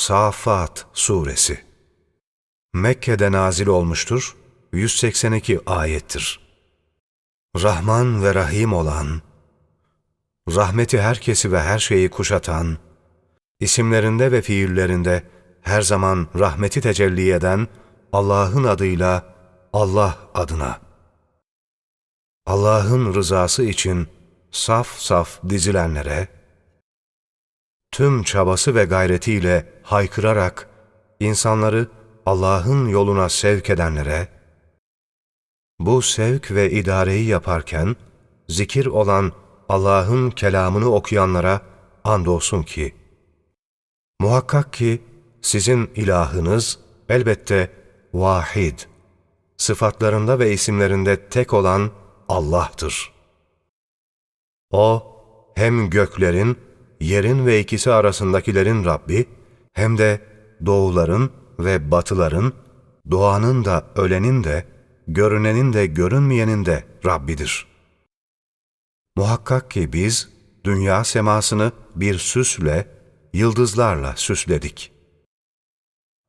Safat Suresi Mekke'de nazil olmuştur, 182 ayettir. Rahman ve Rahim olan, rahmeti herkesi ve her şeyi kuşatan, isimlerinde ve fiillerinde her zaman rahmeti tecelli eden Allah'ın adıyla Allah adına. Allah'ın rızası için saf saf dizilenlere, tüm çabası ve gayretiyle haykırarak insanları Allah'ın yoluna sevk edenlere, bu sevk ve idareyi yaparken zikir olan Allah'ın kelamını okuyanlara andolsun ki, muhakkak ki sizin ilahınız elbette vahid, sıfatlarında ve isimlerinde tek olan Allah'tır. O, hem göklerin, yerin ve ikisi arasındakilerin Rabbi, hem de doğuların ve batıların, doğanın da ölenin de, görünenin de görünmeyenin de Rabbidir. Muhakkak ki biz, dünya semasını bir süsle, yıldızlarla süsledik.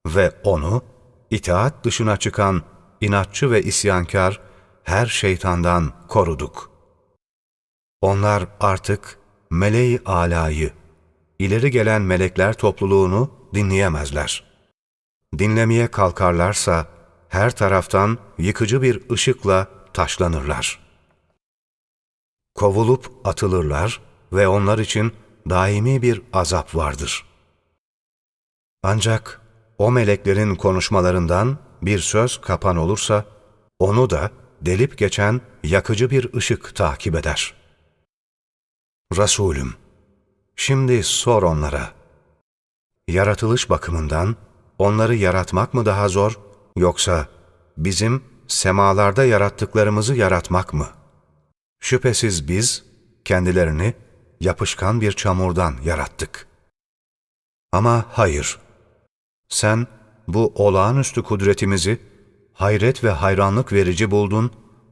Ve onu, itaat dışına çıkan inatçı ve isyankar her şeytandan koruduk. Onlar artık meleği alayı, ileri gelen melekler topluluğunu dinleyemezler. Dinlemeye kalkarlarsa her taraftan yıkıcı bir ışıkla taşlanırlar. Kovulup atılırlar ve onlar için daimi bir azap vardır. Ancak o meleklerin konuşmalarından bir söz kapan olursa, onu da delip geçen yakıcı bir ışık takip eder. Resulüm, şimdi sor onlara, yaratılış bakımından onları yaratmak mı daha zor, yoksa bizim semalarda yarattıklarımızı yaratmak mı? Şüphesiz biz kendilerini yapışkan bir çamurdan yarattık. Ama hayır, sen bu olağanüstü kudretimizi hayret ve hayranlık verici buldun,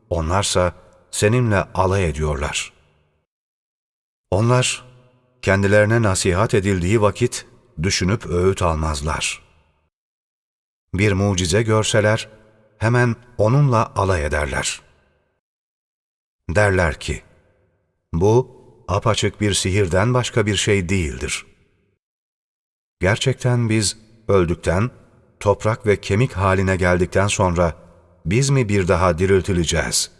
onlarsa seninle alay ediyorlar. Onlar kendilerine nasihat edildiği vakit düşünüp öğüt almazlar. Bir mucize görseler hemen onunla alay ederler. Derler ki, bu apaçık bir sihirden başka bir şey değildir. Gerçekten biz öldükten, toprak ve kemik haline geldikten sonra biz mi bir daha diriltileceğiz?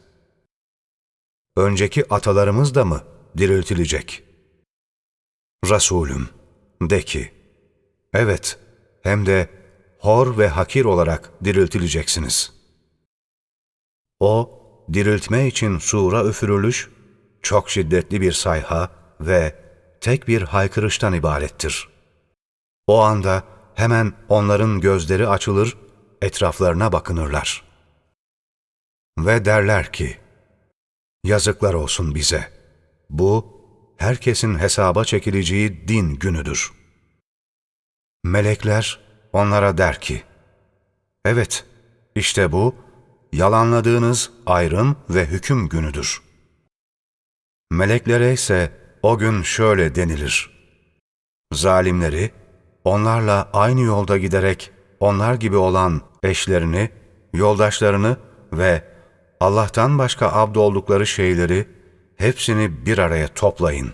Önceki atalarımız da mı diriltilecek? Resulüm, de ki, evet, hem de hor ve hakir olarak diriltileceksiniz. O, diriltme için sura üfürülüş, çok şiddetli bir sayha ve tek bir haykırıştan ibarettir. O anda, hemen onların gözleri açılır, etraflarına bakınırlar. Ve derler ki, Yazıklar olsun bize. Bu, herkesin hesaba çekileceği din günüdür. Melekler onlara der ki, Evet, işte bu, yalanladığınız ayrım ve hüküm günüdür. Meleklere ise o gün şöyle denilir. Zalimleri, onlarla aynı yolda giderek onlar gibi olan eşlerini, yoldaşlarını ve Allah'tan başka abd oldukları şeyleri hepsini bir araya toplayın.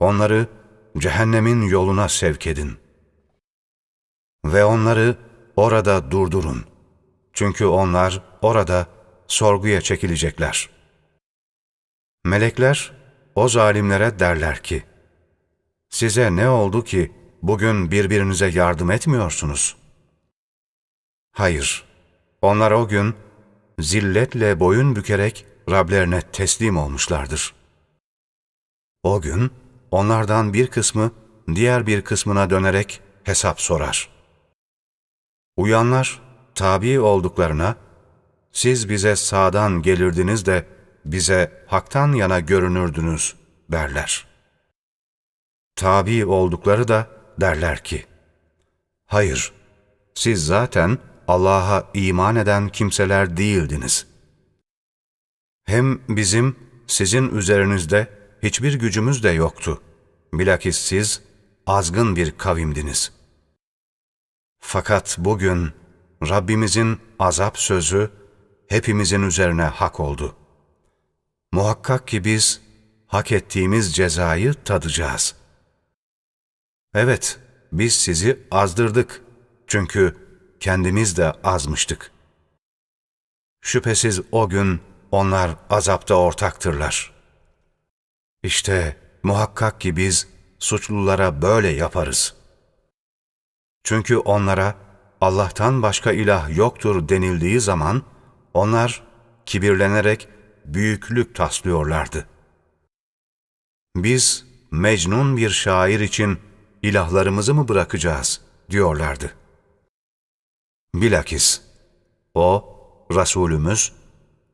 Onları cehennemin yoluna sevk edin. Ve onları orada durdurun. Çünkü onlar orada sorguya çekilecekler. Melekler o zalimlere derler ki, Size ne oldu ki bugün birbirinize yardım etmiyorsunuz? Hayır, onlar o gün zilletle boyun bükerek Rablerine teslim olmuşlardır. O gün onlardan bir kısmı diğer bir kısmına dönerek hesap sorar. Uyanlar tabi olduklarına, siz bize sağdan gelirdiniz de bize haktan yana görünürdünüz derler. Tabi oldukları da derler ki, Hayır, siz zaten Allah'a iman eden kimseler değildiniz. Hem bizim sizin üzerinizde hiçbir gücümüz de yoktu. Bilakis siz azgın bir kavimdiniz.'' Fakat bugün Rabbimizin azap sözü hepimizin üzerine hak oldu. Muhakkak ki biz hak ettiğimiz cezayı tadacağız. Evet, biz sizi azdırdık. Çünkü kendimiz de azmıştık. Şüphesiz o gün onlar azapta ortaktırlar. İşte muhakkak ki biz suçlulara böyle yaparız. Çünkü onlara Allah'tan başka ilah yoktur denildiği zaman onlar kibirlenerek büyüklük taslıyorlardı. Biz mecnun bir şair için ilahlarımızı mı bırakacağız diyorlardı. Bilakis o, Resulümüz,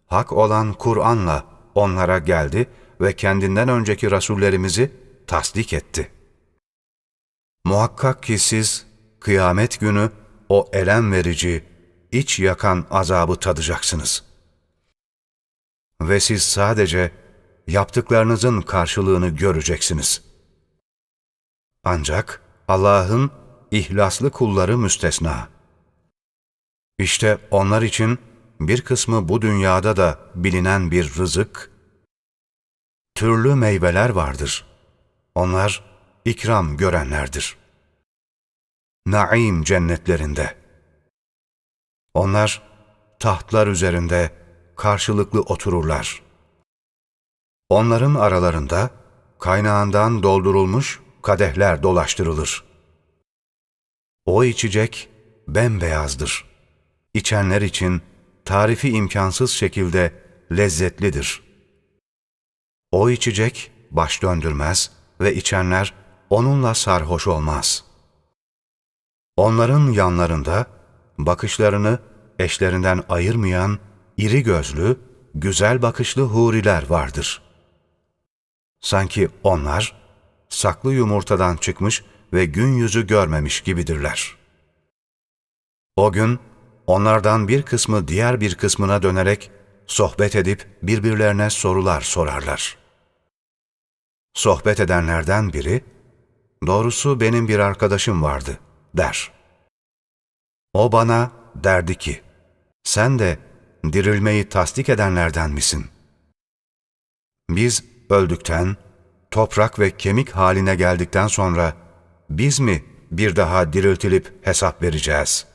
hak olan Kur'an'la onlara geldi ve kendinden önceki Rasullerimizi tasdik etti. Muhakkak ki siz kıyamet günü o elem verici, iç yakan azabı tadacaksınız. Ve siz sadece yaptıklarınızın karşılığını göreceksiniz. Ancak Allah'ın ihlaslı kulları müstesna. İşte onlar için bir kısmı bu dünyada da bilinen bir rızık, türlü meyveler vardır. Onlar ikram görenlerdir. Naim cennetlerinde. Onlar tahtlar üzerinde karşılıklı otururlar. Onların aralarında kaynağından doldurulmuş kadehler dolaştırılır. O içecek bembeyazdır. İçenler için tarifi imkansız şekilde lezzetlidir. O içecek baş döndürmez ve içenler onunla sarhoş olmaz. Onların yanlarında bakışlarını eşlerinden ayırmayan iri gözlü, güzel bakışlı huriler vardır. Sanki onlar saklı yumurtadan çıkmış ve gün yüzü görmemiş gibidirler. O gün onlardan bir kısmı diğer bir kısmına dönerek sohbet edip birbirlerine sorular sorarlar. Sohbet edenlerden biri, doğrusu benim bir arkadaşım vardı, der. O bana derdi ki, sen de dirilmeyi tasdik edenlerden misin? Biz öldükten, toprak ve kemik haline geldikten sonra biz mi bir daha diriltilip hesap vereceğiz?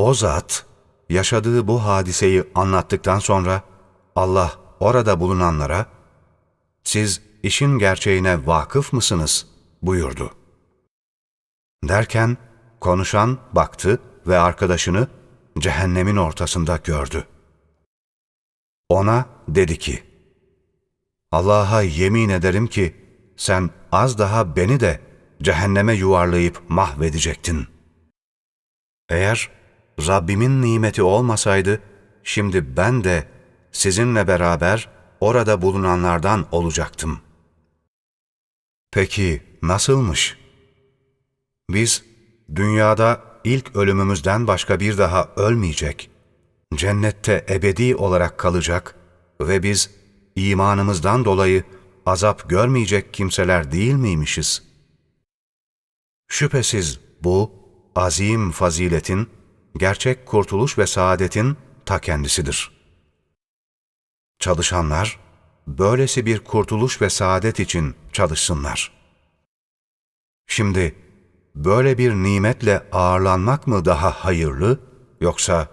O zat, yaşadığı bu hadiseyi anlattıktan sonra Allah orada bulunanlara, siz işin gerçeğine vakıf mısınız buyurdu. Derken konuşan baktı ve arkadaşını cehennemin ortasında gördü. Ona dedi ki, Allah'a yemin ederim ki sen az daha beni de cehenneme yuvarlayıp mahvedecektin. Eğer Rabbimin nimeti olmasaydı, şimdi ben de sizinle beraber orada bulunanlardan olacaktım. Peki nasılmış? Biz dünyada ilk ölümümüzden başka bir daha ölmeyecek, cennette ebedi olarak kalacak ve biz imanımızdan dolayı azap görmeyecek kimseler değil miymişiz? Şüphesiz bu, azim faziletin, gerçek kurtuluş ve saadetin ta kendisidir. Çalışanlar, böylesi bir kurtuluş ve saadet için çalışsınlar. Şimdi, böyle bir nimetle ağırlanmak mı daha hayırlı, yoksa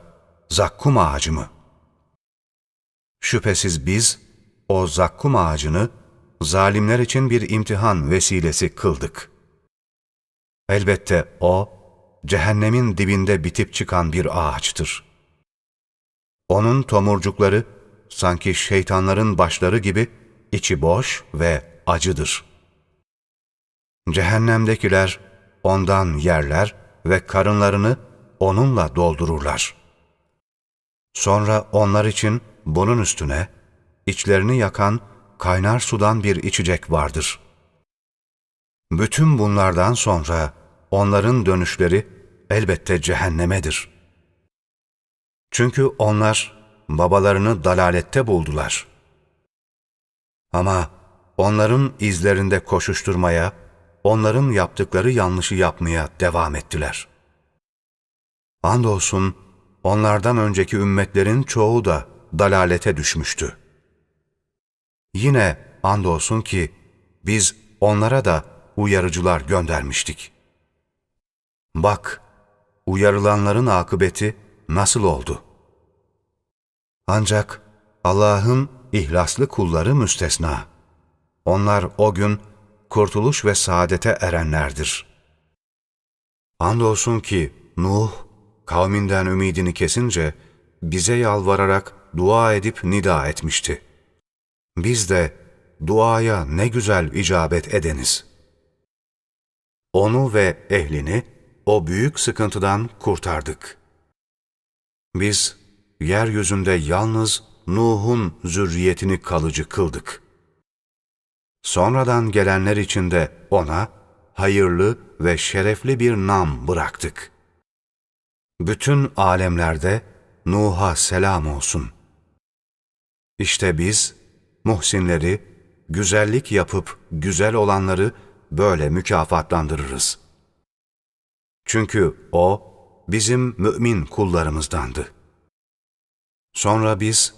zakkum ağacı mı? Şüphesiz biz, o zakkum ağacını, zalimler için bir imtihan vesilesi kıldık. Elbette o, cehennemin dibinde bitip çıkan bir ağaçtır. Onun tomurcukları sanki şeytanların başları gibi içi boş ve acıdır. Cehennemdekiler ondan yerler ve karınlarını onunla doldururlar. Sonra onlar için bunun üstüne içlerini yakan kaynar sudan bir içecek vardır. Bütün bunlardan sonra onların dönüşleri elbette cehennemedir. Çünkü onlar babalarını dalalette buldular. Ama onların izlerinde koşuşturmaya, onların yaptıkları yanlışı yapmaya devam ettiler. Andolsun onlardan önceki ümmetlerin çoğu da dalalete düşmüştü. Yine andolsun ki biz onlara da uyarıcılar göndermiştik. Bak, uyarılanların akıbeti nasıl oldu? Ancak Allah'ın ihlaslı kulları müstesna. Onlar o gün kurtuluş ve saadete erenlerdir. Andolsun ki Nuh, kavminden ümidini kesince bize yalvararak dua edip nida etmişti. Biz de duaya ne güzel icabet edeniz. Onu ve ehlini o büyük sıkıntıdan kurtardık. Biz yeryüzünde yalnız Nuh'un zürriyetini kalıcı kıldık. Sonradan gelenler için de ona hayırlı ve şerefli bir nam bıraktık. Bütün alemlerde Nuh'a selam olsun. İşte biz, muhsinleri, güzellik yapıp güzel olanları böyle mükafatlandırırız. Çünkü o, bizim mümin kullarımızdandı. Sonra biz,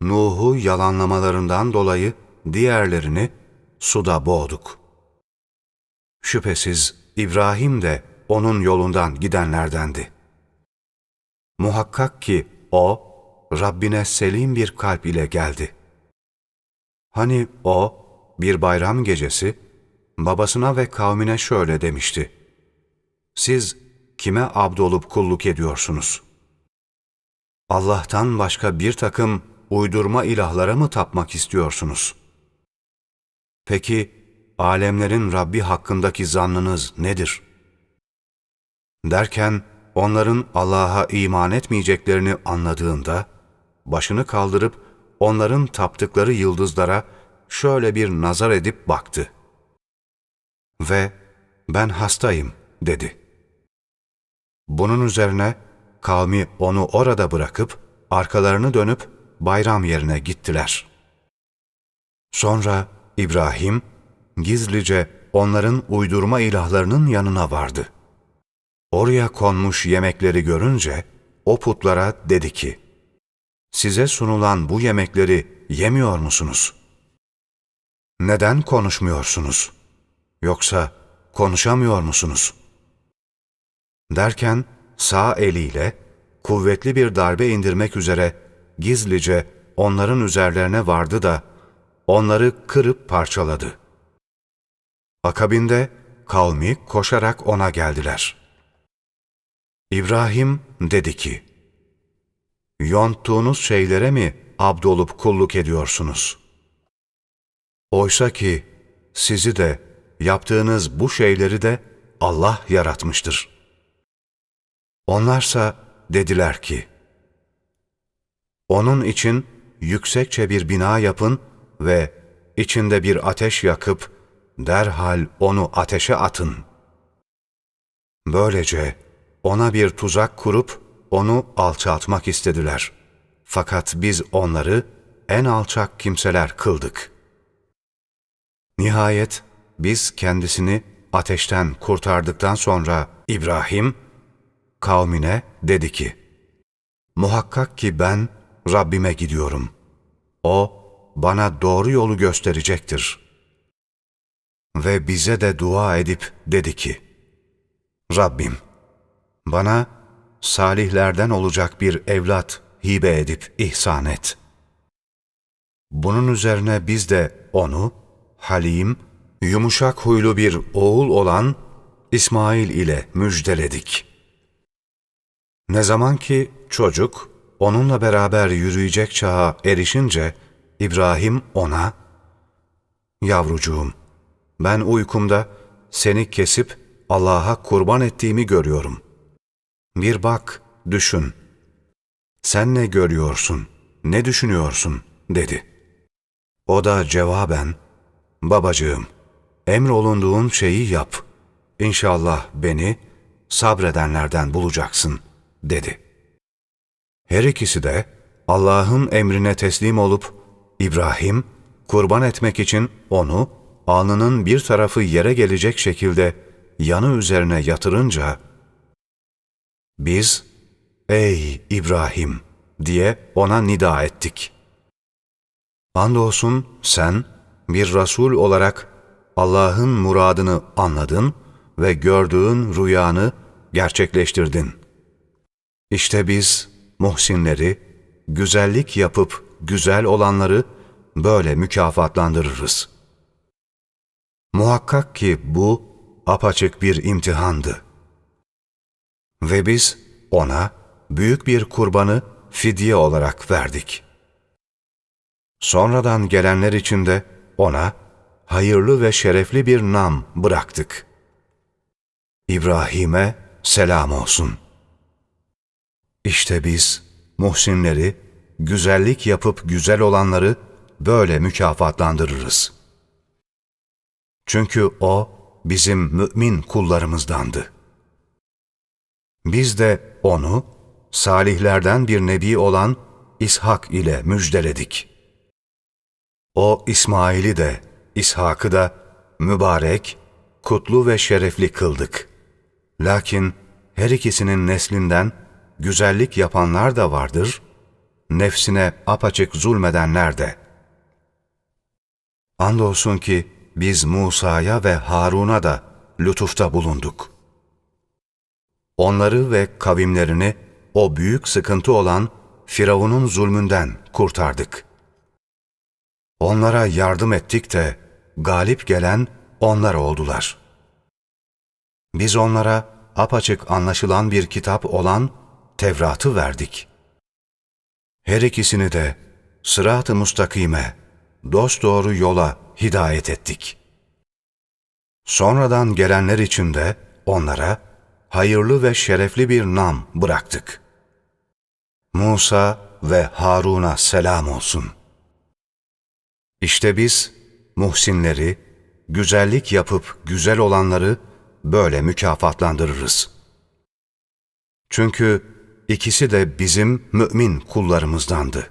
Nuh'u yalanlamalarından dolayı diğerlerini suda boğduk. Şüphesiz İbrahim de onun yolundan gidenlerdendi. Muhakkak ki o, Rabbine selim bir kalp ile geldi. Hani o, bir bayram gecesi, babasına ve kavmine şöyle demişti. Siz kime abdolup kulluk ediyorsunuz? Allah'tan başka bir takım uydurma ilahlara mı tapmak istiyorsunuz? Peki, alemlerin Rabbi hakkındaki zannınız nedir? Derken, onların Allah'a iman etmeyeceklerini anladığında, başını kaldırıp onların taptıkları yıldızlara şöyle bir nazar edip baktı. Ve ben hastayım dedi. Bunun üzerine kavmi onu orada bırakıp arkalarını dönüp bayram yerine gittiler. Sonra İbrahim gizlice onların uydurma ilahlarının yanına vardı. Oraya konmuş yemekleri görünce o putlara dedi ki, Size sunulan bu yemekleri yemiyor musunuz? Neden konuşmuyorsunuz? Yoksa konuşamıyor musunuz? Derken sağ eliyle kuvvetli bir darbe indirmek üzere gizlice onların üzerlerine vardı da onları kırıp parçaladı. Akabinde kavmi koşarak ona geldiler. İbrahim dedi ki, Yonttuğunuz şeylere mi abdolup kulluk ediyorsunuz? Oysa ki sizi de yaptığınız bu şeyleri de Allah yaratmıştır. Onlarsa dediler ki, Onun için yüksekçe bir bina yapın ve içinde bir ateş yakıp derhal onu ateşe atın. Böylece ona bir tuzak kurup onu alçaltmak istediler. Fakat biz onları en alçak kimseler kıldık. Nihayet biz kendisini ateşten kurtardıktan sonra İbrahim kavmine dedi ki, Muhakkak ki ben Rabbime gidiyorum. O bana doğru yolu gösterecektir. Ve bize de dua edip dedi ki, Rabbim, bana salihlerden olacak bir evlat hibe edip ihsan et. Bunun üzerine biz de onu, halim, yumuşak huylu bir oğul olan İsmail ile müjdeledik. Ne zaman ki çocuk onunla beraber yürüyecek çağa erişince İbrahim ona, Yavrucuğum, ben uykumda seni kesip Allah'a kurban ettiğimi görüyorum. Bir bak, düşün. Sen ne görüyorsun, ne düşünüyorsun, dedi. O da cevaben, babacığım, emrolunduğun şeyi yap. İnşallah beni sabredenlerden bulacaksın, dedi. Her ikisi de Allah'ın emrine teslim olup, İbrahim, kurban etmek için onu alnının bir tarafı yere gelecek şekilde yanı üzerine yatırınca, biz, ''Ey İbrahim!'' diye ona nida ettik. Andolsun sen bir Resul olarak Allah'ın muradını anladın ve gördüğün rüyanı gerçekleştirdin. İşte biz muhsinleri, güzellik yapıp güzel olanları böyle mükafatlandırırız. Muhakkak ki bu apaçık bir imtihandı. Ve biz ona büyük bir kurbanı fidye olarak verdik. Sonradan gelenler için de ona hayırlı ve şerefli bir nam bıraktık. İbrahim'e selam olsun. İşte biz muhsinleri, güzellik yapıp güzel olanları böyle mükafatlandırırız. Çünkü O bizim mümin kullarımızdandı. Biz de O'nu salihlerden bir nebi olan İshak ile müjdeledik. O İsmail'i de, İshak'ı da mübarek, kutlu ve şerefli kıldık. Lakin her ikisinin neslinden güzellik yapanlar da vardır, nefsine apaçık zulmedenler de. Andolsun ki biz Musa'ya ve Harun'a da lütufta bulunduk. Onları ve kavimlerini o büyük sıkıntı olan Firavun'un zulmünden kurtardık. Onlara yardım ettik de galip gelen onlar oldular. Biz onlara apaçık anlaşılan bir kitap olan Tevrat'ı verdik. Her ikisini de sırat-ı mustakime, dosdoğru yola hidayet ettik. Sonradan gelenler için de onlara hayırlı ve şerefli bir nam bıraktık. Musa ve Harun'a selam olsun. İşte biz muhsinleri, güzellik yapıp güzel olanları böyle mükafatlandırırız. Çünkü ikisi de bizim mümin kullarımızdandı.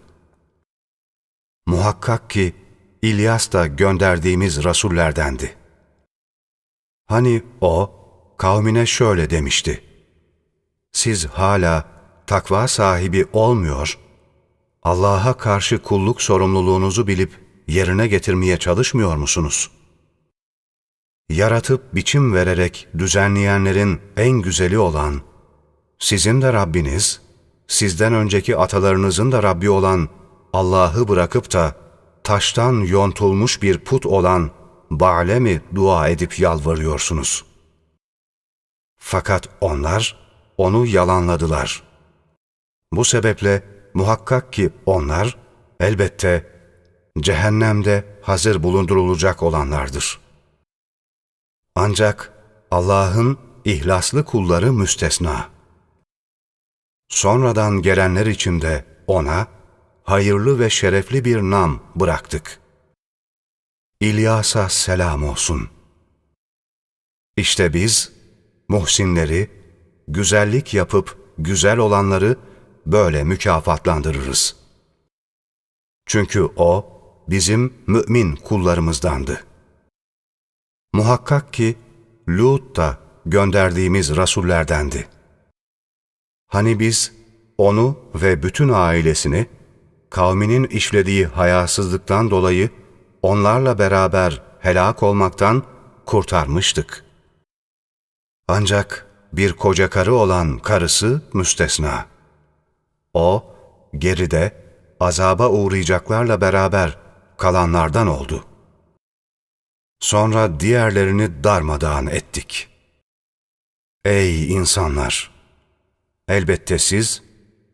Muhakkak ki İlyas da gönderdiğimiz rasullerdendi. Hani o, kavmine şöyle demişti. Siz hala takva sahibi olmuyor, Allah'a karşı kulluk sorumluluğunuzu bilip yerine getirmeye çalışmıyor musunuz? Yaratıp biçim vererek düzenleyenlerin en güzeli olan, sizin de Rabbiniz, sizden önceki atalarınızın da Rabbi olan Allah'ı bırakıp da taştan yontulmuş bir put olan Ba'le mi dua edip yalvarıyorsunuz? Fakat onlar onu yalanladılar. Bu sebeple muhakkak ki onlar elbette cehennemde hazır bulundurulacak olanlardır. Ancak Allah'ın ihlaslı kulları müstesna. Sonradan gelenler için de ona hayırlı ve şerefli bir nam bıraktık. İlyas'a selam olsun. İşte biz, muhsinleri, güzellik yapıp güzel olanları böyle mükafatlandırırız. Çünkü O, bizim mümin kullarımızdandı. Muhakkak ki Lut da gönderdiğimiz rasullerdendi. Hani biz onu ve bütün ailesini kavminin işlediği hayasızlıktan dolayı onlarla beraber helak olmaktan kurtarmıştık. Ancak bir koca karı olan karısı müstesna. O, geride azaba uğrayacaklarla beraber kalanlardan oldu. Sonra diğerlerini darmadağın ettik. Ey insanlar! Elbette siz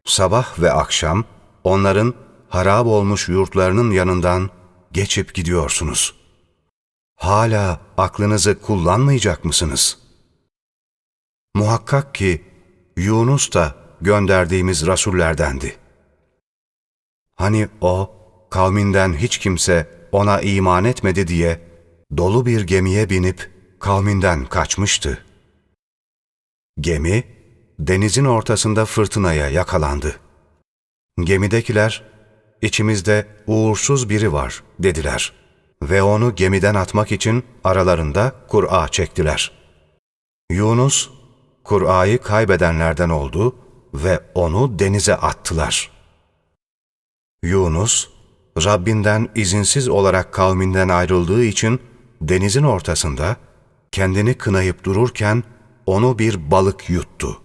sabah ve akşam onların harap olmuş yurtlarının yanından geçip gidiyorsunuz. Hala aklınızı kullanmayacak mısınız? Muhakkak ki Yunus da gönderdiğimiz rasullerdendi. Hani o, kavminden hiç kimse ona iman etmedi diye dolu bir gemiye binip kavminden kaçmıştı. Gemi, denizin ortasında fırtınaya yakalandı. Gemidekiler, içimizde uğursuz biri var dediler ve onu gemiden atmak için aralarında Kur'a çektiler. Yunus, Kur'a'yı kaybedenlerden oldu ve onu denize attılar. Yunus, Rabbinden izinsiz olarak kavminden ayrıldığı için denizin ortasında kendini kınayıp dururken onu bir balık yuttu.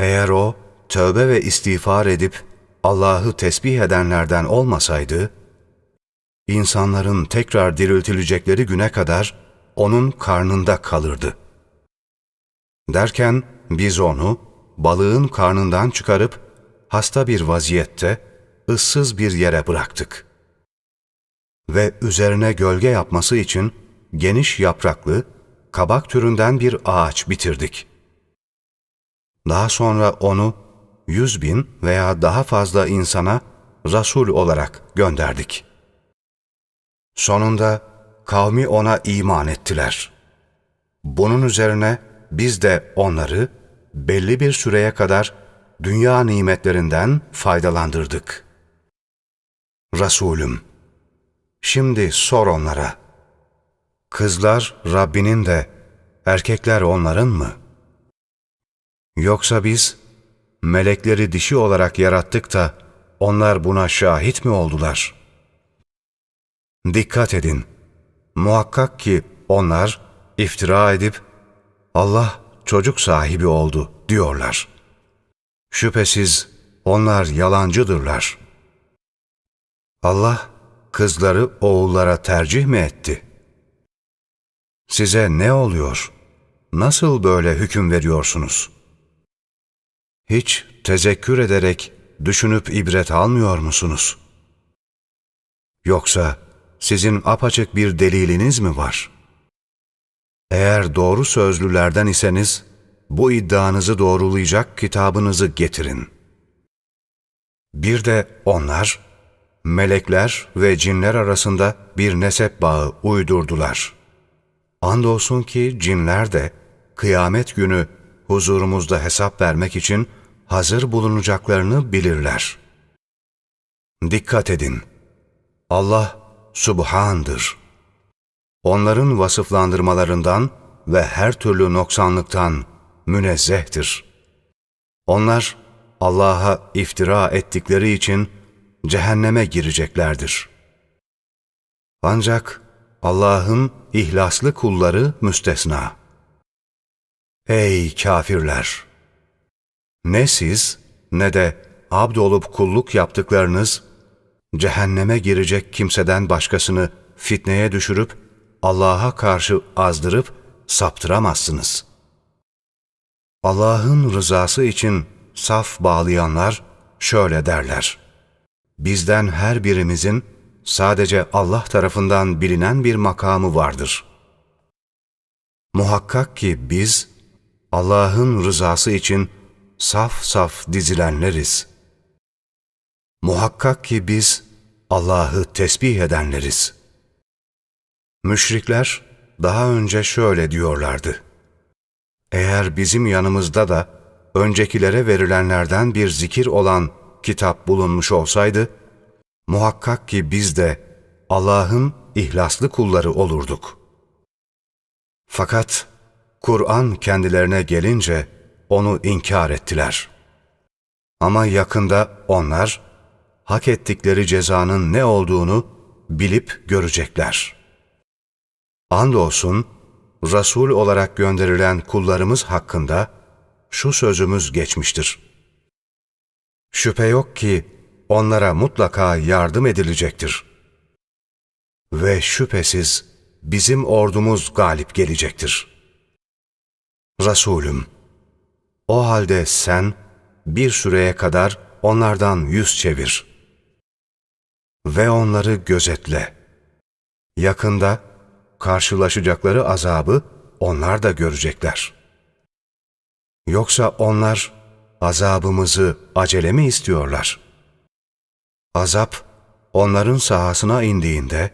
Eğer o tövbe ve istiğfar edip Allah'ı tesbih edenlerden olmasaydı, insanların tekrar diriltilecekleri güne kadar onun karnında kalırdı. Derken biz onu balığın karnından çıkarıp hasta bir vaziyette ıssız bir yere bıraktık. Ve üzerine gölge yapması için geniş yapraklı, kabak türünden bir ağaç bitirdik. Daha sonra onu yüz bin veya daha fazla insana Rasul olarak gönderdik. Sonunda kavmi ona iman ettiler. Bunun üzerine biz de onları belli bir süreye kadar dünya nimetlerinden faydalandırdık. Resulüm, şimdi sor onlara. Kızlar Rabbinin de, erkekler onların mı? Yoksa biz melekleri dişi olarak yarattık da onlar buna şahit mi oldular? Dikkat edin, muhakkak ki onlar iftira edip Allah çocuk sahibi oldu diyorlar. Şüphesiz onlar yalancıdırlar. Allah kızları oğullara tercih mi etti? Size ne oluyor? Nasıl böyle hüküm veriyorsunuz? Hiç tezekkür ederek düşünüp ibret almıyor musunuz? Yoksa sizin apaçık bir deliliniz mi var? Eğer doğru sözlülerden iseniz, bu iddianızı doğrulayacak kitabınızı getirin. Bir de onlar, melekler ve cinler arasında bir nesep bağı uydurdular. Andolsun ki cinler de kıyamet günü huzurumuzda hesap vermek için hazır bulunacaklarını bilirler. Dikkat edin! Allah Subhan'dır. Onların vasıflandırmalarından ve her türlü noksanlıktan münezzehtir. Onlar Allah'a iftira ettikleri için cehenneme gireceklerdir. Ancak Allah'ın ihlaslı kulları müstesna. Ey kafirler! Ne siz ne de abd olup kulluk yaptıklarınız cehenneme girecek kimseden başkasını fitneye düşürüp Allah'a karşı azdırıp saptıramazsınız. Allah'ın rızası için saf bağlayanlar şöyle derler. Bizden her birimizin sadece Allah tarafından bilinen bir makamı vardır. Muhakkak ki biz Allah'ın rızası için saf saf dizilenleriz. Muhakkak ki biz Allah'ı tesbih edenleriz. Müşrikler daha önce şöyle diyorlardı. Eğer bizim yanımızda da öncekilere verilenlerden bir zikir olan kitap bulunmuş olsaydı, muhakkak ki biz de Allah'ın ihlaslı kulları olurduk. Fakat Kur'an kendilerine gelince onu inkar ettiler. Ama yakında onlar hak ettikleri cezanın ne olduğunu bilip görecekler. Andolsun Resul olarak gönderilen kullarımız hakkında şu sözümüz geçmiştir. Şüphe yok ki onlara mutlaka yardım edilecektir. Ve şüphesiz bizim ordumuz galip gelecektir. Resulüm, o halde sen bir süreye kadar onlardan yüz çevir. Ve onları gözetle. Yakında karşılaşacakları azabı onlar da görecekler. Yoksa onlar azabımızı acele mi istiyorlar? Azap onların sahasına indiğinde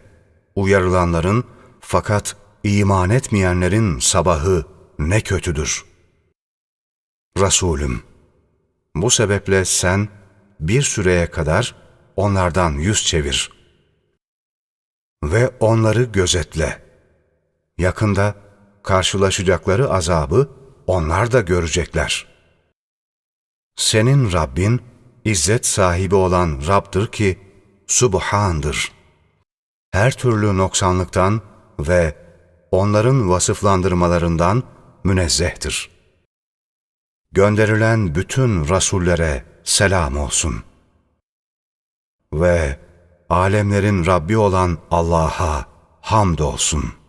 uyarılanların fakat iman etmeyenlerin sabahı ne kötüdür. Resulüm, bu sebeple sen bir süreye kadar onlardan yüz çevir.'' ve onları gözetle. Yakında karşılaşacakları azabı onlar da görecekler. Senin Rabbin, izzet sahibi olan Rab'dır ki, Subhan'dır. Her türlü noksanlıktan ve onların vasıflandırmalarından münezzehtir. Gönderilen bütün rasullere selam olsun. Ve alemlerin Rabbi olan Allah'a hamd olsun.''